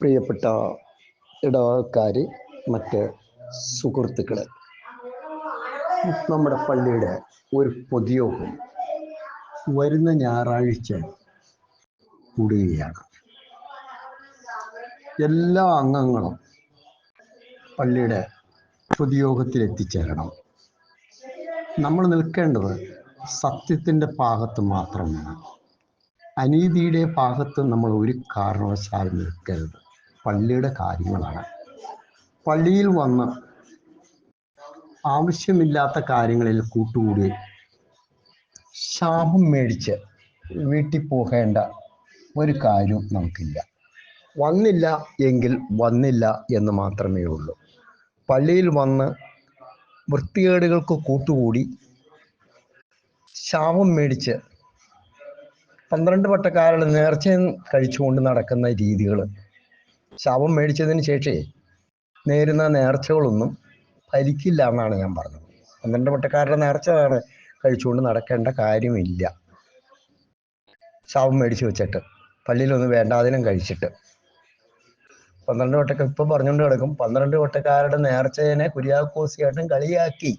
പ്രിയപ്പെട്ട ഇടവകക്കാർ മറ്റ് സുഹൃത്തുക്കളെ നമ്മുടെ പള്ളിയുടെ ഒരു പൊതുയോഗം വരുന്ന ഞായറാഴ്ച കൂടുകയാണ്. എല്ലാ അംഗങ്ങളും പള്ളിയുടെ പൊതുയോഗത്തിൽ എത്തിച്ചേരണം നമ്മൾ നിൽക്കേണ്ടത് സത്യത്തിന്റെ ഭാഗത്ത് മാത്രമാണ്. അനീതിയുടെ ഭാഗത്ത് നമ്മൾ ഒരു കാരണവശാലും നിൽക്കരുത്. പള്ളിയുടെ കാര്യങ്ങളാണ്. പള്ളിയിൽ വന്ന് ആവശ്യമില്ലാത്ത കാര്യങ്ങളിൽ കൂട്ടുകൂടി ശാപം മേടിച്ച് വീട്ടിൽ പോകേണ്ട ഒരു കാര്യവും നമുക്കില്ല. വന്നില്ല എങ്കിൽ വന്നില്ല എന്ന് മാത്രമേ ഉള്ളൂ. പള്ളിയിൽ വന്ന് വൃത്തികേടുകൾക്ക് കൂട്ടുകൂടി ശാപം മേടിച്ച് പന്ത്രണ്ട് വട്ടക്കാരുടെ നേർച്ചയും കഴിച്ചുകൊണ്ട് നടക്കുന്ന രീതികൾ ശാപം മേടിച്ചതിന് ശേഷമേ നേരുന്ന നേർച്ചകളൊന്നും ഫലിക്കില്ല എന്നാണ് ഞാൻ പറഞ്ഞത്. പന്ത്രണ്ട് വട്ടക്കാരുടെ നേർച്ചയാണ് കഴിച്ചുകൊണ്ട് നടക്കേണ്ട കാര്യമില്ല. ശവം മേടിച്ച് വെച്ചിട്ട് പള്ളിയിലൊന്നും വേണ്ടാതിനും കഴിച്ചിട്ട്. പന്ത്രണ്ട് വട്ടക്ക ഇപ്പൊ പറഞ്ഞുകൊണ്ട് കിടക്കും പന്ത്രണ്ട് വട്ടക്കാരുടെ നേർച്ചതിനെ കുര്യാക്കോസിയായിട്ടും കളിയാക്കി.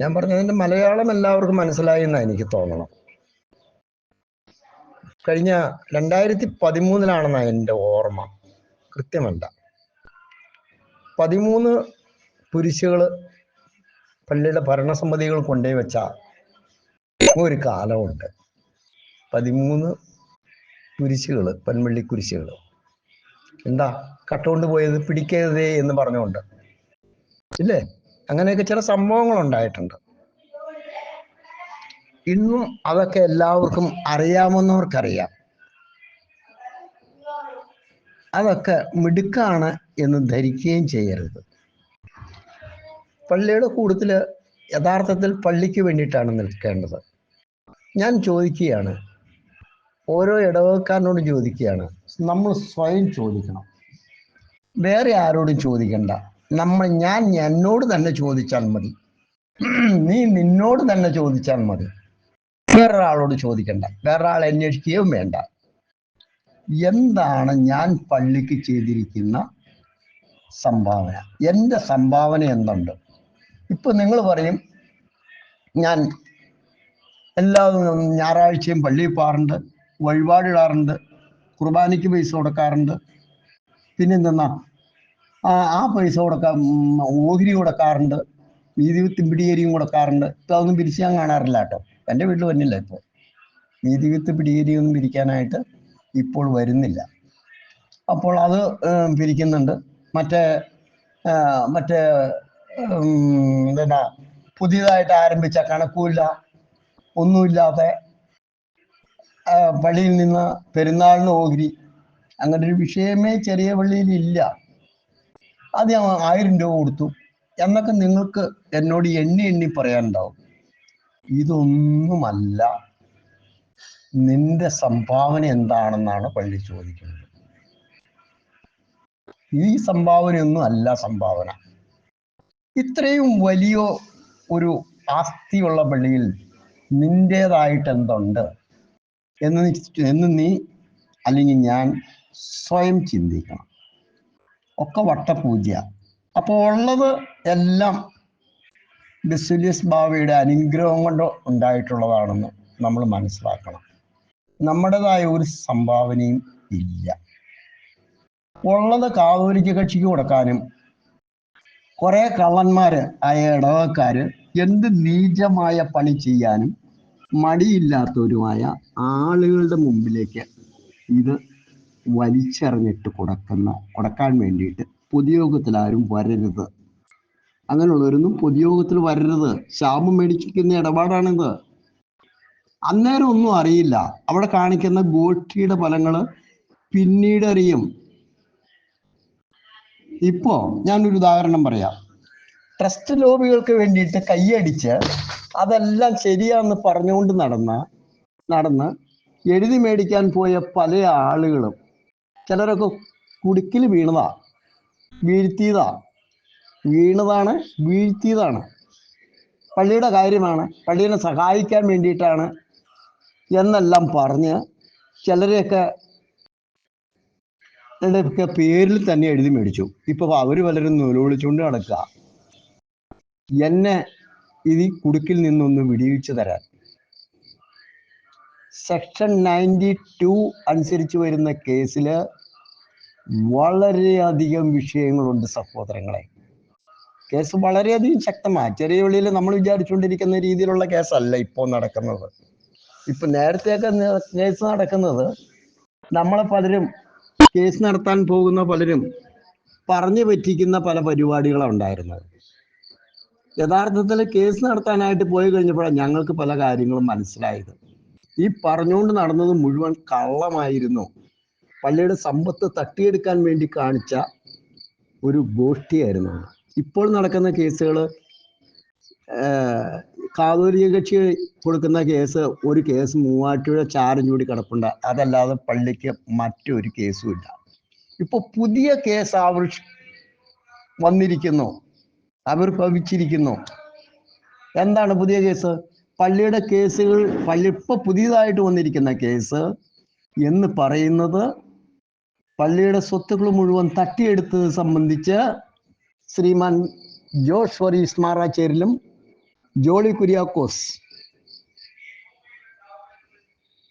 ഞാൻ പറഞ്ഞതിന്റെ മലയാളം എല്ലാവർക്കും മനസ്സിലായി എന്നാ എനിക്ക് തോന്നണം. കഴിഞ്ഞ രണ്ടായിരത്തി പതിമൂന്നിലാണെന്ന എന്റെ ഓർമ്മ. കൃത്യമല്ല. പതിമൂന്ന് കുരിശുകൾ പള്ളിയുടെ ഭരണസമിതികൾ കൊണ്ടേ വെച്ച ഒരു കാലമുണ്ട്. പതിമൂന്ന് കുരിശുകൾ പൻവള്ളി കുരിശുകൾ എന്താ? കട്ടുകൊണ്ട് പോയത് പിടിക്കരുതേ എന്ന് പറഞ്ഞുകൊണ്ട്. ഇല്ലേ? അങ്ങനെയൊക്കെ ചില സംഭവങ്ങൾ ഉണ്ടായിട്ടുണ്ട് ഇന്നും അതൊക്കെ എല്ലാവർക്കും അറിയാമെന്നവർക്കറിയാം. അതൊക്കെ മിടുക്കാണ് എന്ന് ധരിക്കുകയും ചെയ്യരുത്. പള്ളിയുടെ കൂടുതൽ യഥാർത്ഥത്തിൽ പള്ളിക്ക് വേണ്ടിയിട്ടാണ് നിൽക്കേണ്ടത്. ഞാൻ ചോദിക്കുകയാണ്. ഓരോ ഇടവക്കാരനോട് ചോദിക്കുകയാണ്. നമ്മൾ സ്വയം ചോദിക്കണം. വേറെ ആരോടും ചോദിക്കണ്ട. നമ്മൾ ഞാൻ എന്നോട് തന്നെ ചോദിച്ചാൽ മതി. നീ നിന്നോട് തന്നെ ചോദിച്ചാൽ മതി. വേറൊരാളോട് ചോദിക്കണ്ട. വേറൊരാൾ അന്വേഷിക്കുകയും വേണ്ട. എന്താണ് ഞാൻ പള്ളിക്ക് ചെയ്തിരിക്കുന്ന സംഭാവന? എന്റെ സംഭാവന എന്തുണ്ട്? ഇപ്പൊ നിങ്ങൾ പറയും ഞാൻ എല്ലാ ഞായറാഴ്ചയും പള്ളിയിൽ പോകാറുണ്ട് വഴിപാടിടാറുണ്ട് കുർബാനയ്ക്ക് പൈസ കൊടുക്കാറുണ്ട്. പിന്നെ എന്തെന്നാ ആ ആ പൈസ കൊടുക്കാൻ ഓഹരി കൊടുക്കാറുണ്ട് നീതി വിത്തും പിടിയേരിയും കൊടുക്കാറുണ്ട്. ഇപ്പം അതൊന്നും പിരിച്ച് ഞാൻ കാണാറില്ല കേട്ടോ. എന്റെ വീട്ടിൽ വന്നില്ല ഇപ്പോൾ. നീതി വിത്ത് പിടിയേരിയൊന്നും പിരിക്കാനായിട്ട് ഇപ്പോൾ വരുന്നില്ല. അപ്പോൾ അത് പിരിക്കുന്നുണ്ട്. മറ്റേ മറ്റേ എന്താ പുതിയതായിട്ട് ആരംഭിച്ച കണക്കുമില്ല. ഒന്നുമില്ലാതെ പള്ളിയിൽ നിന്ന് പെരുന്നാളിന് ഓഹരി അങ്ങനെ ഒരു വിഷയമേ ചെറിയ പള്ളിയിൽ ഇല്ല. അത് ഞാൻ ആയിരം രൂപ കൊടുത്തു. എന്നൊക്കെ നിങ്ങൾക്ക് എന്നോട് എണ്ണി എണ്ണി പറയാനുണ്ടാവും. ഇതൊന്നുമല്ല. നിന്റെ സംഭാവന എന്താണെന്നാണ് പള്ളി ചോദിക്കുന്നത്. ഈ സംഭാവനയൊന്നും അല്ല സംഭാവന. ഇത്രയും വലിയ ഒരു ആസ്തിയുള്ള പള്ളിയിൽ നിന്റേതായിട്ട് എന്തുണ്ട് എന്ന് എന്ന് നീ അല്ലെങ്കിൽ ഞാൻ സ്വയം ചിന്തിക്കണം. ഒക്കെ വട്ടപൂജ അപ്പോൾ ഉള്ളത് എല്ലാം ബിസുലിയസ് ബാവയുടെ അനുഗ്രഹം കൊണ്ട് ഉണ്ടായിട്ടുള്ളതാണെന്ന് നമ്മൾ മനസ്സിലാക്കണം. നമ്മുടേതായ ഒരു സംഭാവനയും ഇല്ല. ഉള്ളത് കാതോലിക്ക കക്ഷിക്ക് കൊടുക്കാനും കുറെ കള്ളന്മാര് ആയ ഇടവക്കാര് എന്ത് നീചമായ പണി ചെയ്യാനും മടിയില്ലാത്തവരുമായ ആളുകളുടെ മുമ്പിലേക്ക് ഇത് വലിച്ചെറിഞ്ഞിട്ട് കൊടുക്കുന്ന കൊടുക്കാൻ വേണ്ടിയിട്ട് പൊതുയോഗത്തിൽ ആരും വരരുത്. അങ്ങനെയുള്ളവരൊന്നും പൊതുയോഗത്തിൽ വരരുത്. ശാപം മേടിക്കുന്ന ഇടപാടാണിത്. അന്നേരം ഒന്നും അറിയില്ല. അവിടെ കാണിക്കുന്ന ഗോഷ്ഠിയുടെ ഫലങ്ങൾ പിന്നീട് അറിയും. ഇപ്പോ ഞാനൊരു ഉദാഹരണം പറയാം. ട്രസ്റ്റ് ലോബികൾക്ക് വേണ്ടിയിട്ട് കൈയടിച്ച് അതെല്ലാം ശരിയാന്ന് പറഞ്ഞുകൊണ്ട് നടന്ന നടന്ന് എഴുതി മേടിക്കാൻ പോയ പല ആളുകളും. ചിലരൊക്കെ കുടുക്കിൽ വീണതാ വീഴ്ത്തിയതാ. വീണതാണ് വീഴ്ത്തിയതാണ്. പള്ളിയുടെ കാര്യമാണ്. പള്ളിയെ സഹായിക്കാൻ വേണ്ടിയിട്ടാണ് എന്നെല്ലാം പറഞ്ഞ് ചിലരെയൊക്കെ ഒക്കെ പേരിൽ തന്നെ എഴുതി മേടിച്ചു. ഇപ്പൊ അവർ പലരും നൂലുവിളിച്ചുകൊണ്ട് നടക്കുക. എന്നെ ഇത് കുടുക്കിൽ നിന്നൊന്ന് വിടിയിച്ചു തരാൻ. സെക്ഷൻ നയന്റി ടു അനുസരിച്ച് വരുന്ന കേസിൽ വളരെയധികം വിഷയങ്ങളുണ്ട് സഹോദരങ്ങളെ. കേസ് വളരെയധികം ശക്തമാണ് ചെറിയ വെളിയിൽ നമ്മൾ വിചാരിച്ചുകൊണ്ടിരിക്കുന്ന രീതിയിലുള്ള കേസല്ല ഇപ്പോൾ നടക്കുന്നത്. ഇപ്പൊ നേരത്തെയൊക്കെ കേസ് നടക്കുന്നത് നമ്മളെ പലരും കേസ് നടത്താൻ പോകുന്ന പലരും പറഞ്ഞു പറ്റിക്കുന്ന പല പരിപാടികളാണ് ഉണ്ടായിരുന്നത്. യഥാർത്ഥത്തിൽ കേസ് നടത്താനായിട്ട് പോയി കഴിഞ്ഞപ്പോഴാണ് ഞങ്ങൾക്ക് പല കാര്യങ്ങളും മനസ്സിലായത്. ഈ പറഞ്ഞുകൊണ്ട് നടന്നത് മുഴുവൻ കള്ളമായിരുന്നു. പള്ളിയുടെ സമ്പത്ത് തട്ടിയെടുക്കാൻ വേണ്ടി കാണിച്ച ഒരു ഗോഷ്ഠിയായിരുന്നു. ഇപ്പോൾ നടക്കുന്ന കേസുകൾ കാതോലിക കക്ഷി കൊടുക്കുന്ന കേസ് ഒരു കേസ് മൂവാറ്റുപുഴ ചാരം കൂടി കിടപ്പുണ്ട്. അതല്ലാതെ പള്ളിക്ക് മറ്റൊരു കേസും ഇല്ല. ഇപ്പൊ പുതിയ കേസ് ആവിഷ് വന്നിരിക്കുന്നു. ആവിർഭവിച്ചിരിക്കുന്നു. എന്താണ് പുതിയ കേസ്? പള്ളിയുടെ കേസുകൾ പള്ളി ഇപ്പൊ പുതിയതായിട്ട് വന്നിരിക്കുന്ന കേസ് എന്ന് പറയുന്നത് പള്ളിയുടെ സ്വത്തുക്കൾ മുഴുവൻ തട്ടിയെടുത്തത് സംബന്ധിച്ച് ശ്രീമാൻ ജോഷ് വറീസ് മാറാച്ചേരിലും ജോളി കുര്യാക്കോസ്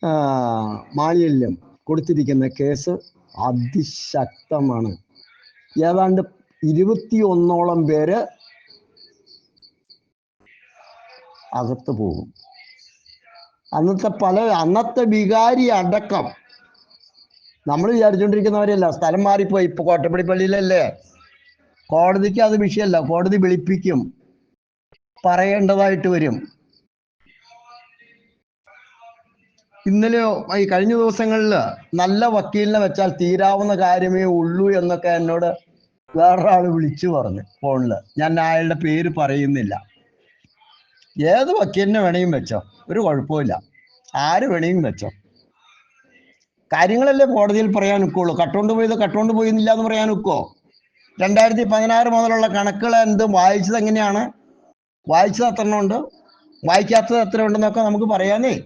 ആ, മാളിയല്യം കൊടുത്തിരിക്കുന്ന കേസ് അതിശക്തമാണ്. ഏതാണ്ട് ഇരുപത്തി ഒന്നോളം പേര് അകത്ത് പോകും. അന്നത്തെ പല അന്നത്തെ വികാരി അടക്കം നമ്മൾ വിചാരിച്ചുകൊണ്ടിരിക്കുന്നവരെയല്ല സ്ഥലം മാറിപ്പോയി ഇപ്പൊ കോട്ടപ്പടി പള്ളിയിലല്ലേ? കോടതിക്ക് അത് വിഷയമല്ല കോടതി വിളിപ്പിക്കും. പറയേണ്ടതായിട്ട് വരും. ഇന്നലെയോ ഈ കഴിഞ്ഞ ദിവസങ്ങളിൽ നല്ല വക്കീലിനെ വെച്ചാൽ തീരാവുന്ന കാര്യമേ ഉള്ളൂ എന്നൊക്കെ എന്നോട് വേറൊരാൾ വിളിച്ചു പറഞ്ഞു ഫോണിൽ ഞാൻ അയാളുടെ പേര് പറയുന്നില്ല. ഏത് വക്കീലിനെ വേണമെങ്കിലും വെച്ചോ ഒരു കുഴപ്പമില്ല. ആര് വേണമെങ്കിലും വെച്ചോ. കാര്യങ്ങളല്ലേ കോടതിയിൽ പറയാൻ ഒക്കുള്ളൂ. കട്ടുകൊണ്ട് പോയത് കട്ടുകൊണ്ട് പോയിന്നില്ല എന്ന് പറയാൻ ഒക്കുവോ രണ്ടായിരത്തി പതിനാറ് മുതലുള്ള കണക്കുകൾ എന്ത് വായിച്ചത് എങ്ങനെയാണ്? വായിച്ചത് എത്ര എണ്ണം ഉണ്ട് വായിക്കാത്തത് എത്ര ഉണ്ടെന്നൊക്കെ നമുക്ക് പറയാനേ.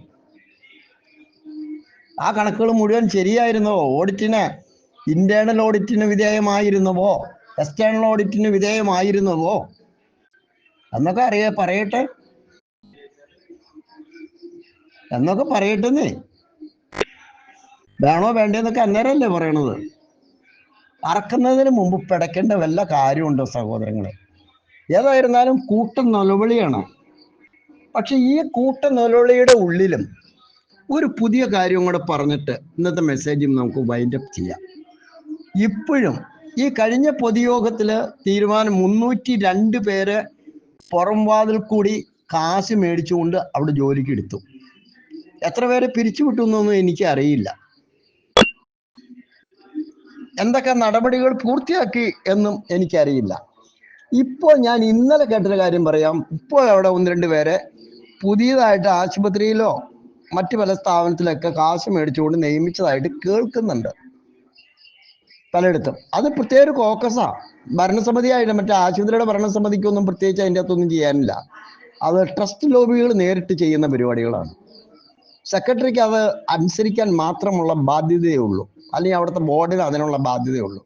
ആ കണക്കുകൾ മുഴുവൻ ശരിയായിരുന്നോ? ഓഡിറ്റിന് ഇന്റേണൽ ഓഡിറ്റിന് വിധേയമായിരുന്നുവോ? എക്സ്റ്റേണൽ ഓഡിറ്റിന് വിധേയമായിരുന്നുവോ? എന്നൊക്കെ അറിയാ പറയട്ടെ. എന്നൊക്കെ പറയട്ടെന്നേ. വേണോ വേണ്ടെന്നൊക്കെ അന്നേരമല്ലേ പറയണത്? അറക്കുന്നതിന് മുമ്പ് പിടയ്ക്കേണ്ട വല്ല കാര്യമുണ്ടോ സഹോദരങ്ങളെ? ഏതായിരുന്നാലും കൂട്ട നിലവിളിയാണ്. പക്ഷെ ഈ കൂട്ട നിലവിളിയുടെ ഉള്ളിലും ഒരു പുതിയ കാര്യം കൂടെ പറഞ്ഞിട്ട് ഇന്നത്തെ മെസ്സേജും നമുക്ക് വൈൻഡപ്പ് ചെയ്യാം. ഇപ്പോഴും ഈ കഴിഞ്ഞ പൊതുയോഗത്തിൽ തീരുമാനം മുന്നൂറ്റി രണ്ട് പേര് പുറം വാതിൽ കൂടി കാശ് മേടിച്ചുകൊണ്ട് അവിടെ ജോലിക്ക് എടുത്തു. എത്ര പേരെ പിരിച്ചുവിട്ടു എന്നൊന്നും എനിക്ക് അറിയില്ല എന്തൊക്കെ നടപടികൾ പൂർത്തിയാക്കി എന്നും എനിക്കറിയില്ല. ഇപ്പോൾ ഞാൻ ഇന്നലെ കേട്ടൊരു കാര്യം പറയാം. ഇപ്പോൾ അവിടെ ഒന്ന് രണ്ട് പേരെ പുതിയതായിട്ട് ആശുപത്രിയിലോ മറ്റു പല സ്ഥാപനത്തിലൊക്കെ കാശ് മേടിച്ചുകൊണ്ട് നിയമിച്ചതായിട്ട് കേൾക്കുന്നുണ്ട്. പലയിടത്തും. അത് പ്രത്യേക ഒരു കോക്കസാ. ഭരണസമിതിയായിട്ട് മറ്റേ ആശുപത്രിയുടെ ഭരണസമിതിക്കൊന്നും പ്രത്യേകിച്ച് അതിന്റെ അകത്തൊന്നും ചെയ്യാനില്ല. അത് ട്രസ്റ്റ് ലോബികൾ നേരിട്ട് ചെയ്യുന്ന പരിപാടികളാണ്. സെക്രട്ടറിക്ക് അത് അനുസരിക്കാൻ മാത്രമുള്ള ബാധ്യതയേ ഉള്ളൂ. അല്ലെങ്കിൽ അവിടുത്തെ ബോർഡിന് അതിനുള്ള ബാധ്യതയുള്ളൂ.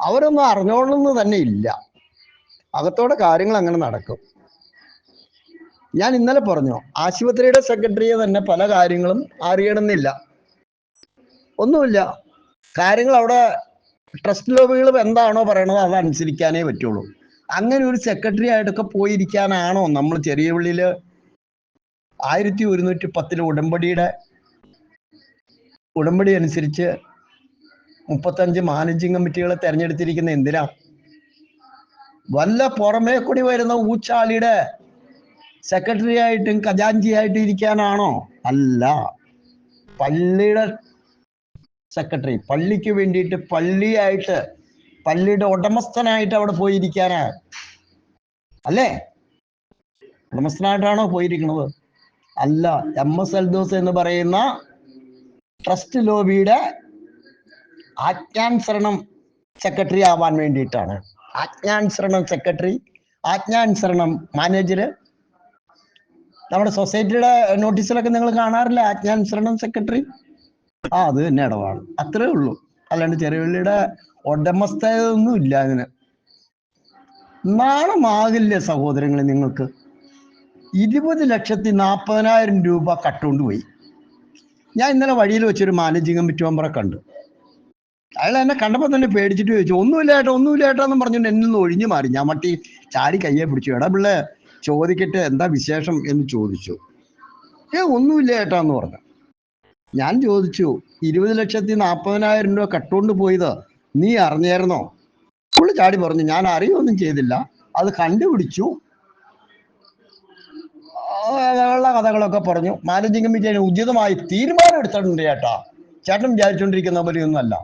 അവരൊന്നും അറിഞ്ഞോളണമെന്ന് തന്നെ ഇല്ല. അകത്തോടെ കാര്യങ്ങൾ അങ്ങനെ നടക്കും. ഞാൻ ഇന്നലെ പറഞ്ഞു ആശുപത്രിയുടെ സെക്രട്ടറിയെ തന്നെ പല കാര്യങ്ങളും അറിയണമെന്നില്ല. ഒന്നുമില്ല. കാര്യങ്ങൾ അവിടെ ട്രസ്റ്റ് ലോബികൾ എന്താണോ പറയണത് അത് അനുസരിക്കാനേ പറ്റുള്ളൂ. അങ്ങനെ ഒരു സെക്രട്ടറി ആയിട്ടൊക്കെ പോയിരിക്കാനാണോ നമ്മൾ ചെറിയ പള്ളിയിൽ ആയിരത്തി ഒരുന്നൂറ്റി പത്തിലെ ഉടമ്പടിയുടെ ഉടമ്പടി അനുസരിച്ച് മുപ്പത്തഞ്ച് മാനേജിങ് കമ്മിറ്റികളെ തെരഞ്ഞെടുത്തിരിക്കുന്ന എന്തിനാ? വല്ല പുറമേ കൂടി വരുന്ന ഊച്ചാളിയുടെ സെക്രട്ടറി ആയിട്ടും ഖജാൻജി ആയിട്ടും ഇരിക്കാനാണോ? അല്ല. പള്ളിയുടെ സെക്രട്ടറി പള്ളിക്ക് വേണ്ടിയിട്ട് പള്ളിയായിട്ട് പള്ളിയുടെ ഉടമസ്ഥനായിട്ട് അവിടെ പോയിരിക്കാനാ? അല്ലേ? ഉടമസ്ഥനായിട്ടാണോ പോയിരിക്കുന്നത് അല്ല. എം എസ് എൽദോസ് എന്ന് പറയുന്ന ട്രസ്റ്റ് ലോബിയുടെ ആജ്ഞാനുസരണം സെക്രട്ടറി ആവാൻ വേണ്ടിയിട്ടാണ്. ആജ്ഞാനുസരണം സെക്രട്ടറി ആജ്ഞാനുസരണം മാനേജർ നമ്മുടെ സൊസൈറ്റിയുടെ നോട്ടീസിലൊക്കെ നിങ്ങൾ കാണാറില്ല? ആജ്ഞാനുസരണം സെക്രട്ടറി ആ അത് തന്നെ ഇടപാട്. അത്രേ ഉള്ളൂ. അല്ലാണ്ട് ചെറിയുള്ളിയുടെ ഉടമസ്ഥയൊന്നും ഇല്ല അതിന്. നാണമാകില്ലേ സഹോദരങ്ങളെ നിങ്ങൾക്ക്? ഇരുപത് ലക്ഷത്തി നാൽപ്പതിനായിരം രൂപ കട്ടുകൊണ്ട് പോയി. ഞാൻ ഇന്നലെ വഴിയിൽ വെച്ചൊരു മാനേജിങ് കമ്മിറ്റി മെമ്പറെ കണ്ടു. അയാൾ എന്നെ കണ്ടപ്പോൾ തന്നെ പേടിച്ചിട്ട് ചോദിച്ചു ഒന്നുമില്ല ഏട്ടാ ഒന്നുമില്ല ഏട്ടാ എന്ന് പറഞ്ഞുകൊണ്ട് എന്നെ ഒന്ന് ഒഴിഞ്ഞു മാറി. ഞാൻ മട്ടി ചാടി കയ്യെ പിടിച്ചു. എടാ പിള്ളേ ചോദിക്കട്ടെ എന്താ വിശേഷം? എന്ന് ചോദിച്ചു. ഏ ഒന്നുമില്ല ഏട്ടാ എന്ന് പറഞ്ഞു. ഞാൻ ചോദിച്ചു ഇരുപത് ലക്ഷത്തി നാൽപ്പതിനായിരം രൂപ കട്ടുകൊണ്ട് പോയത് നീ അറിഞ്ഞായിരുന്നോ? പുള്ളി ചാടി പറഞ്ഞു ഞാൻ അറിയൊന്നും ചെയ്തില്ല. അത് കണ്ടുപിടിച്ചു. ഉള്ള കഥകളൊക്കെ പറഞ്ഞു. മാനേജിംഗ് കമ്മിറ്റി ഉചിതമായി തീരുമാനം എടുത്തിട്ടുണ്ട് ചേട്ടാ ചേട്ടൻ വിചാരിച്ചുകൊണ്ടിരിക്കുന്ന പോലെയൊന്നും അല്ല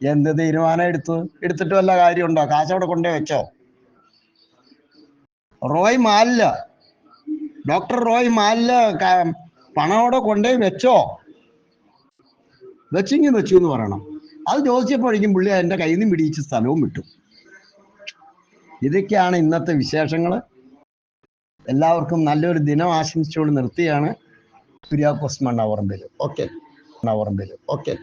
എന്ത് തീരുമാനം എടുത്തു? എടുത്തിട്ട് വല്ല കാര്യമുണ്ടോ? അവിടെ കൊണ്ടേ വെച്ചോ? റോയ് മാല്ല ഡോക്ടർ റോയ് മാല്ല പണം അവിടെ കൊണ്ടേ വെച്ചോ? വെച്ചെങ്കിൽ വെച്ചു എന്ന് പറയണം. അത് ചോദിച്ചപ്പോഴേക്കും പുള്ളി എന്റെ കയ്യിൽ നിന്ന് പിടിയിച്ച് സ്ഥലവും വിട്ടു. ഇതൊക്കെയാണ് ഇന്നത്തെ വിശേഷങ്ങൾ എല്ലാവർക്കും നല്ലൊരു ദിനം ആശംസിച്ചുകൊണ്ട് നിർത്തിയാണ്. കുര്യാക്കോസ് മണ്ണാവറമ്പിൽ ഓക്കെ. മണ്ണാവറമ്പിൽ ഓക്കെ.